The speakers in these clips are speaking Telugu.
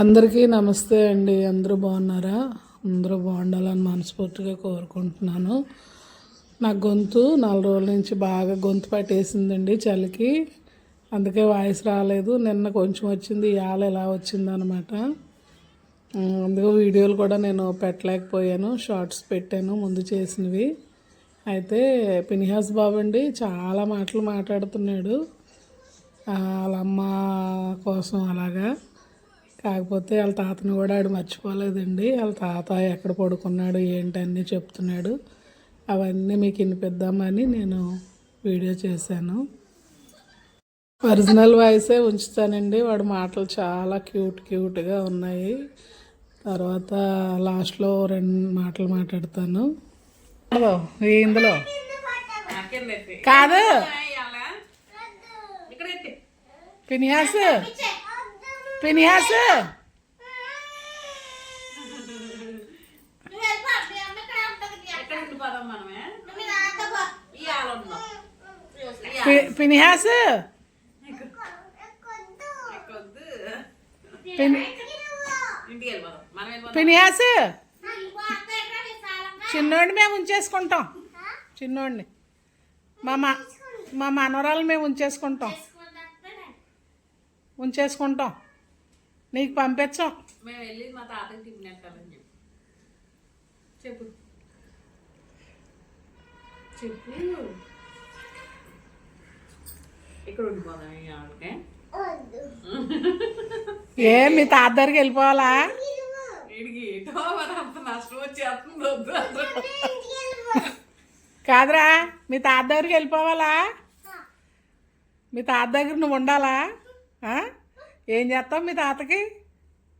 అందరికీ నమస్తే అండి. అందరూ బాగున్నారా? అందరూ బాగుండాలని మనస్ఫూర్తిగా కోరుకుంటున్నాను. నా గొంతు నాలుగు రోజుల నుంచి బాగా గొంతు పట్టేసిందండి చలికి. అందుకే వాయిస్ రాలేదు. నిన్న కొంచెం వచ్చింది ఇవాళ ఎలా వచ్చిందనమాట. అందుకే వీడియోలు కూడా నేను పెట్టలేకపోయాను. షార్ట్స్ పెట్టాను ముందు చేసినవి. అయితే పినిహాస్ బాబు అండి చాలా మాటలు మాట్లాడుతున్నాడు. వాళ్ళ అమ్మ కోసం అలాగా. కాకపోతే వాళ్ళ తాతను కూడా ఆడు మర్చిపోలేదండి. వాళ్ళ తాత ఎక్కడ పడుకున్నాడు ఏంటన్నీ చెప్తున్నాడు. అవన్నీ మీకు వినిపిద్దామని నేను వీడియో చేశాను. ఒరిజినల్ వాయిసే ఉంచుతానండి. వాడి మాటలు చాలా క్యూట్ క్యూట్గా ఉన్నాయి. తర్వాత లాస్ట్లో రెండు మాటలు మాట్లాడతాను. ఇందులో, కాదు. పినియాస్ పినియాస్ పి- పినిహాస్ పినిహాస్ చిన్నోడిని మేము ఉంచేసుకుంటాం. చిన్నోడిని. మా మా మా మనవరాలు మేము ఉంచేసుకుంటాం. ఉంచేసుకుంటాం. నీకు పంపించాం. మేము వెళ్ళి మా తాతకి టిఫిన్ ఎట్టాలని చెప్పు. చెప్పు. చెప్పు. ఇక్కడ ఉండిపోదాం ఆవిడకే. ఏ మీ తాత దగ్గరికి వెళ్ళిపోవాలా. కాదురా మీ తాత దగ్గరికి వెళ్ళిపోవాలా? మీ తాత దగ్గర నువ్వు ఉండాలా? ఏం చేస్తావు మీ తాతకి?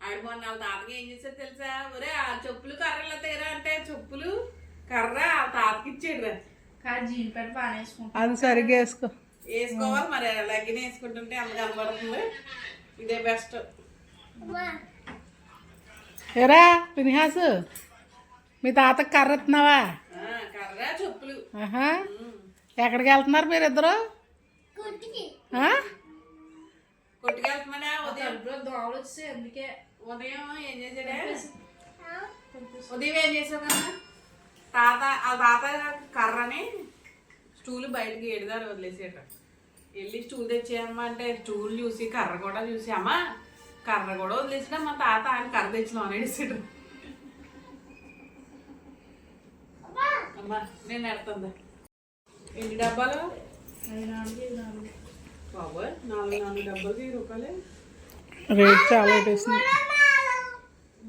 ఆడు మొన్న వాళ్ళ తాతకి ఏం చేశాడు తెలుసా? ఒరే ఆ చెప్పులు కర్రలో తీరా అంటే చెప్పులు కర్ర ఆ తాతకి ఇచ్చాడు కాదు జీన్ పెట్టి బాగానే వేసుకుంటాం అది సరిగ్గా వేసుకో. వేసుకోవాలి మరి లగ్గిన వేసుకుంటుంటే అంత కనబడుతుంది. ఇదే బెస్ట్. ఏరా పినిహాస్ మీ తాతకి కర్ర ఎత్తున్నావా కర్ర చెప్పులు. ఎక్కడికి వెళ్తున్నారు మీరు ఇద్దరు కొట్టుకెళ్తున్నాడా ఉదయం. కడుపులో దోమలు వచ్చి అందుకే ఉదయం ఏం చేశాడే? ఉదయం ఏం తాత ఆ తాత కర్రని స్టూల్ బయటకి ఏడుదారు వదిలేసాడు వెళ్ళి స్టూల్ తెచ్చేయమ్మా అంటే స్టూల్ చూసి కర్ర కూడా చూసి అమ్మా కర్ర కూడా వదిలేసాడు మా తాత ఆయన కర్ర తెచ్చి లోన వేసాడు అమ్మా. నేను ఎడుతుందా ఎన్ని డబ్బాలు? రేట్ చాలా పెట్టేసింది.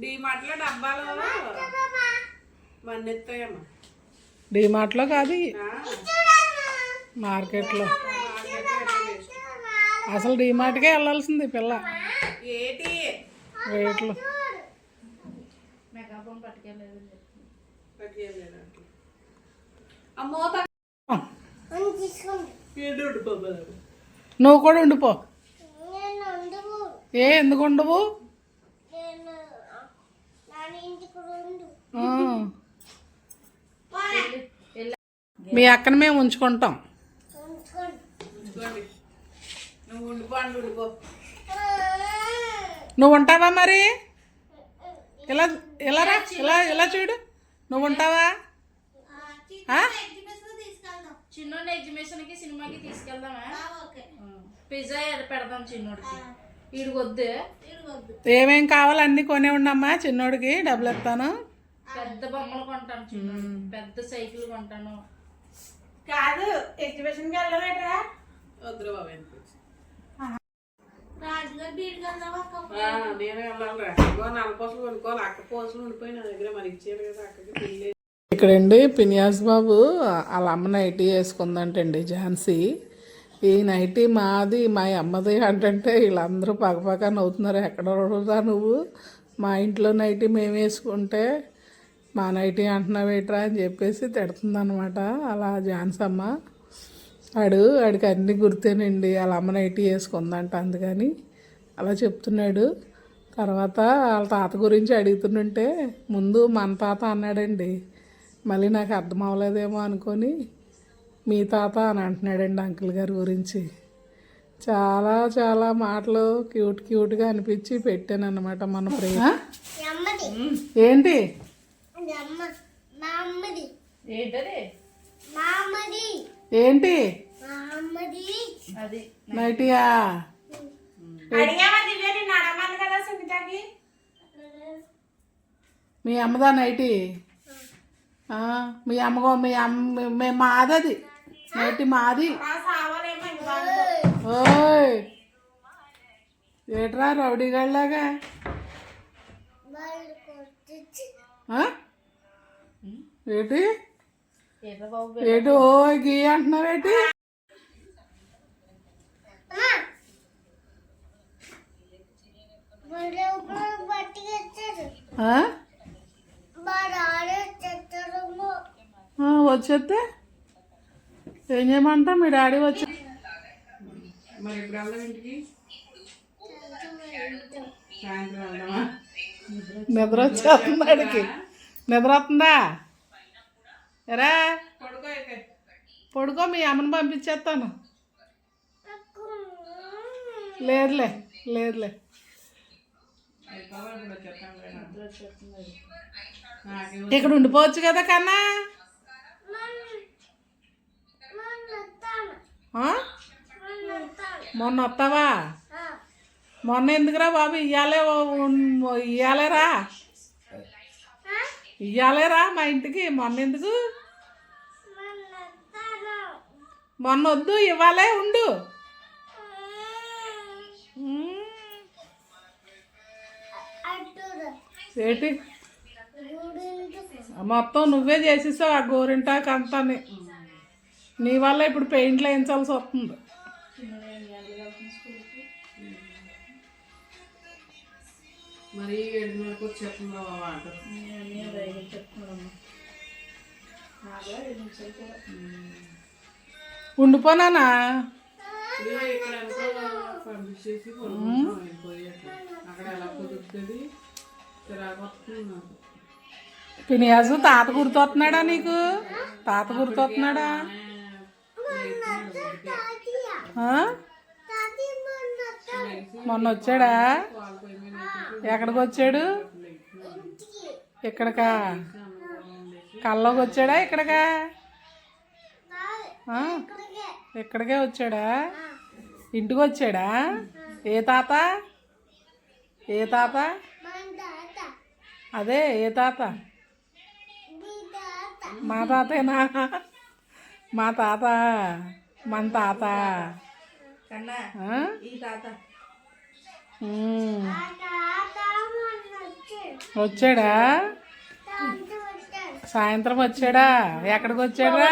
డీమార్ట్లో డబ్బాలు మన్నెత్తాయమ్మా డిమార్ట్లో కాదు మార్కెట్లో. అసలు డిమార్ట్కే వెళ్ళాల్సింది పిల్ల. ఏటి? రేట్లు. అమ్మో. నువ్వు కూడా ఉండిపో ఏ ఎందుకు ఉండవు. మీ అక్కని మేము ఉంచుకుంటాం. ఉంచుకోండి. నువ్వు ఉంటావా మరి? ఇలా ఇలా రా ఇలా ఇలా చూడు? నువ్వు ఉంటావా? ఆ? చిన్నోడి ఎగ్జిబిషన్కి సినిమాకి తీసుకెళ్దామా? పిజ్జా పెడదాం చిన్నోడికి. ఏమేం కావాలో అన్నీ కొనే ఉండమ్మా చిన్నోడికి డబ్బులు ఇస్తాను. పెద్ద బొమ్మలు కొంటాను చిన్నోడు. పెద్ద సైకిల్ కొంటాను. కాదు వెళ్ళలేట్రా వద్దురా బాబు నేను వెళ్ళాలిరా. పోసలు కొనుక్కోవాలి. అక్క పోసలు ఉండిపోయి నా దగ్గర మరి ఇచ్చేది కదా అక్కకి పెళ్ళి. ఇక్కడండి పినియాస్ బాబు వాళ్ళ అమ్మ నైటీ వేసుకుందంటండి ఝాన్సీ. ఈ నైటీ మాది మా అమ్మది అంటే వీళ్ళందరూ పగపగ నవ్వుతున్నారు. ఎక్కడ రా నువ్వు? మా ఇంట్లో నైటీ మేము వేసుకుంటే మా నైటీ అంటున్నావెట్రా అని చెప్పేసి తిడుతుందనమాట అలా జాన్స్ అమ్మ వాడు వాడికి అన్నీ గుర్తేనండి వాళ్ళ అమ్మ నైటీ వేసుకుందంట అందుకని అలా చెప్తున్నాడు. తర్వాత వాళ్ళ తాత గురించి అడుగుతుంటే ముందు మన తాత అన్నాడండి మళ్ళీ నాకు అర్థం అవ్వలేదేమో అనుకొని మీ తాత అని అంటున్నాడండి అంకుల్ గారి గురించి. చాలా చాలా మాటలు క్యూట్ క్యూట్గా అనిపించి పెట్టాను అనమాట మన ప్రేమ అమ్మది ఏంటి? ఏంటి? నైటియా? మీ. అమ్మదా నైటి? ఆ, మీ అమ్మగో మీ అమ్మ మీ మాది అది నైటి మాది? ఓయ్! ఏట్రా రౌడీగాళ్ళలాగా? ఏంటి? ఏంటి? ఓ గీ అంటున్నావేంటి అమ్మా ఏం చేయమంటా మీ డాడీ వచ్చి మరి ఇప్పుడు వెళ్దాం ఇంటికి? సాయంత్రం వెళ్దామా నిద్ర వచ్చేస్తుంది నిద్ర వస్తుందా? ఎరా పడుకో అయితే. పడుకో మీ అమ్మని పంపించేస్తాను. లేదులే లేదులే. ఇక్కడ ఉండిపోవచ్చు కదా కన్నా. మొన్న వస్తావా మొన్న ఎందుకురా బాబు ఇయ్యాలే ఇయ్యాలేరా? ఇయ్యాలేరా మా ఇంటికి? మొన్న ఎందుకు మొన్న వద్దు ఇవ్వాలే ఉండు. ఏంటి? మొత్తం నువ్వే చేసేసావు ఆ గోరింటాకు అంతాని. నీ వల్ల ఇప్పుడు పెయింట్లు వేయించాల్సి వస్తుంది. మరి ఏడున్నరకు వచ్చేస్తుందో అంట ఉండిపోనానా? పంపించేసి అక్కడ ఎలా కుదురుతుంది? పినియాజు తాత గుర్తొస్తున్నాడా నీకు? తాత గుర్తొస్తున్నాడా? మొన్న వచ్చాడా ఎక్కడికి వచ్చాడు ఇక్కడికా? కల్లోకి వచ్చాడా ఇక్కడికా ఇక్కడికే వచ్చాడా? ఇంటికి వచ్చాడా ఏ తాత? ఏ తాత? అదే ఏ తాత? మా తాతేనా? మా తాత? మన తాత? వచ్చాడా? సాయంత్రం వచ్చాడా? ఎక్కడికి వచ్చాడా?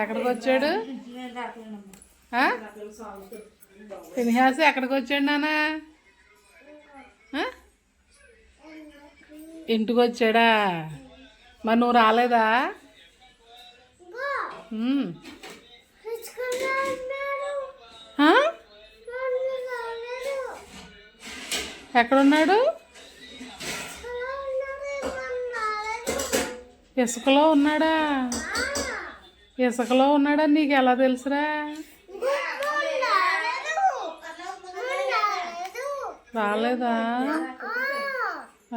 ఎక్కడికి వచ్చాడు? ఫినిహాస్ ఎక్కడికి వచ్చాడు నానా? ఇంటికి వచ్చాడా? మరి నువ్వు రాలేదా? ఎక్కడున్నాడు? ఇసుకలో ఉన్నాడా? ఇసుకలో ఉన్నాడా? నీకు ఎలా తెలుసురా? రాలేదా?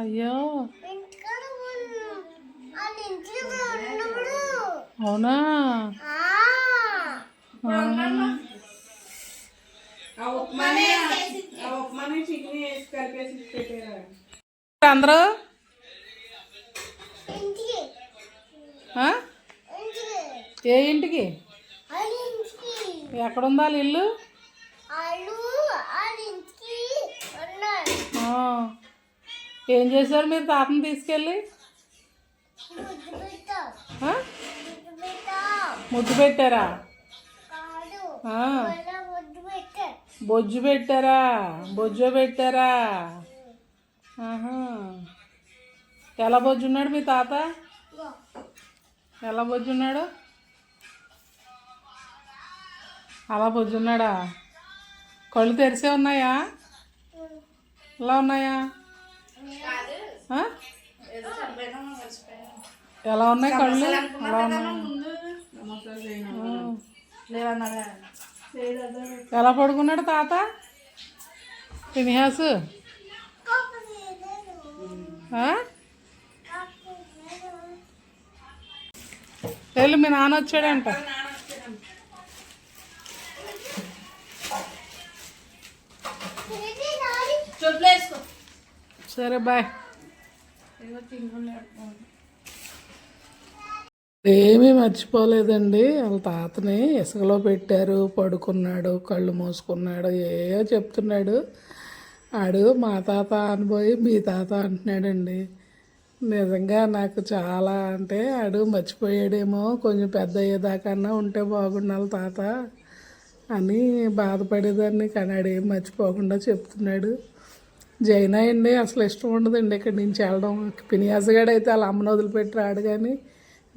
అయ్యో. అవునా? ఉప్మాని ఆ ఉప్మాని చికెన్ వేసి కలిపేసి పెట్టారా అందరూ? ఏ ఇంటికి? ఎక్కడుందా ఇల్లు. ఏం చేశారు మీరు తాతను తీసుకెళ్ళి? ముద్దు పెట్టారా కాదు ఆ. వాళ్ళ ముద్దు పెట్టాం బొజ్జు పెట్టారా బొజ్జు పెట్టారా ఎలా బొజ్జున్నాడు మీ తాత ఎలా బొజ్జున్నాడు అలా బొజ్జున్నాడా కళ్ళు తెరిసే ఉన్నాయా ఎలా ఉన్నాయా ఎలా ఉన్నాయి కళ్ళు ఎలా ఉన్నాయి ఎలా పడుకున్నాడు తాత? లేదు వెళ్ళు మీ నాన్న వచ్చాడంట. సరే బాయ్. ఏమీ మర్చిపోలేదండి. వాళ్ళ తాతని ఇసుకలో పెట్టారు పడుకున్నాడు కళ్ళు మూసుకున్నాడు ఏయో చెప్తున్నాడు. ఆడు మా తాత అనిపోయి మీ తాత అంటున్నాడండి. నిజంగా నాకు చాలా అంటే ఆడు మర్చిపోయాడేమో కొంచెం పెద్ద అయ్యేదాకన్నా ఉంటే బాగుండాలి తాత అని బాధపడేదాన్ని కానీ ఆడు ఏం మర్చిపోకుండా చెప్తున్నాడు. జైనా అండి అసలు ఇష్టం ఉండదండి ఇక్కడి నుంచి వెళ్ళడం. పినియాసగాడు అయితే వాళ్ళ అమ్మను వదిలిపెట్టి రాడు కానీ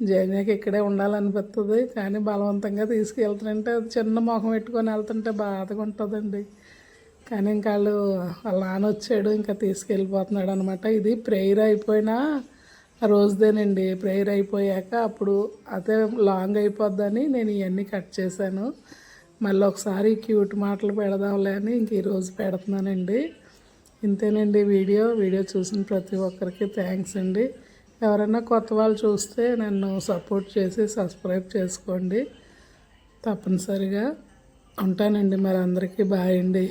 జైనాకి ఇక్కడే ఉండాలనిపిస్తుంది కానీ బలవంతంగా తీసుకెళ్తుంటే అది చిన్న మొహం పెట్టుకొని వెళ్తుంటే బాధగా ఉంటుందండి. కానీ ఇంకా వాళ్ళు వాళ్ళ నాన్న వచ్చాడు ఇంకా తీసుకెళ్ళిపోతున్నాడు అనమాట ఇది ప్రేయర్ అయిపోయినా ఆ రోజుదేనండి. ప్రేయర్ అయిపోయాక అప్పుడు అదే లాంగ్ అయిపోద్దని నేను ఇవన్నీ కట్ చేశాను. మళ్ళీ ఒకసారి క్యూట్ మాటలు పెడదాంలే అని ఇంక ఈరోజు పెడుతున్నానండి. ఇంతేనండి వీడియో. వీడియో చూసిన ప్రతి ఒక్కరికి థ్యాంక్స్ అండి. ఎవరైనా కొత్త వాళ్ళు చూస్తే నన్ను సపోర్ట్ చేసి సబ్స్క్రైబ్ చేసుకోండి. తప్పనిసరిగా ఉంటానండి మరి అందరికీ. బాయ్ అండి.